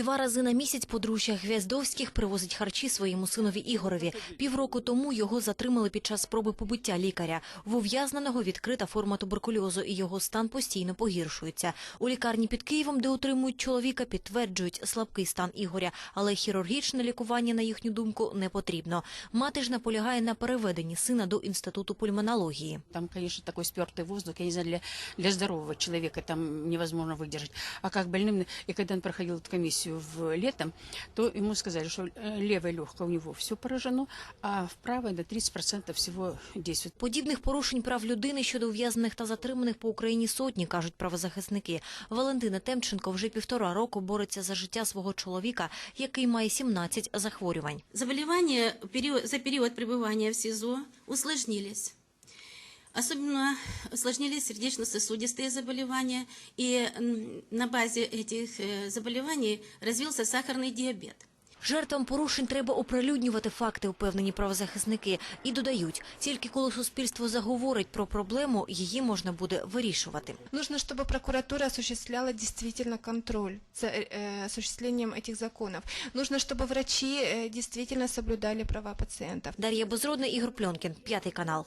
Два рази на місяць подружжя Гвяздовських привозить харчі своєму синові Ігорові. Півроку тому його затримали під час спроби побиття лікаря. В ув'язненого відкрита форма туберкульозу, і його стан постійно погіршується. У лікарні під Києвом, де утримують чоловіка, підтверджують слабкий стан Ігоря, але хірургічне лікування, на їхню думку, не потрібно. Мати ж наполягає на переведенні сина до інституту пульмонології. Там, конечно, такой спертый воздух, я не знаю, для, для здорового человека там невозможно выдержать. А как больным, и когда он проходил эту комиссию в летом, то ему сказали, что э, левое легкое у него все поражено, а в правое на 30% всего действует. Подібних порушень прав людини щодо ув'язнених та затриманих по Україні сотні, кажуть правозахисники. Валентина Темченко вже півтора року бореться за життя свого чоловіка, який має 17 захворювань. Заболевания период- за период пребывания в СИЗО усложнились. Особенно усложнились сердечно-сосудистые заболевания, и м, на базе этих э, заболеваний развился сахарный диабет. Жертвам порушень треба оприлюднювати факти, упевнені правозахисники, і додають, тільки коли суспільство заговорить про проблему, її можна буде вирішувати. Нужно, чтобы прокуратура осуществляла действительно контроль за э, осуществлением этих законов. Нужно, чтобы врачи э, действительно соблюдали права пациентов. Дар'я Безродна, Ігор Пльонкін, п'ятий канал.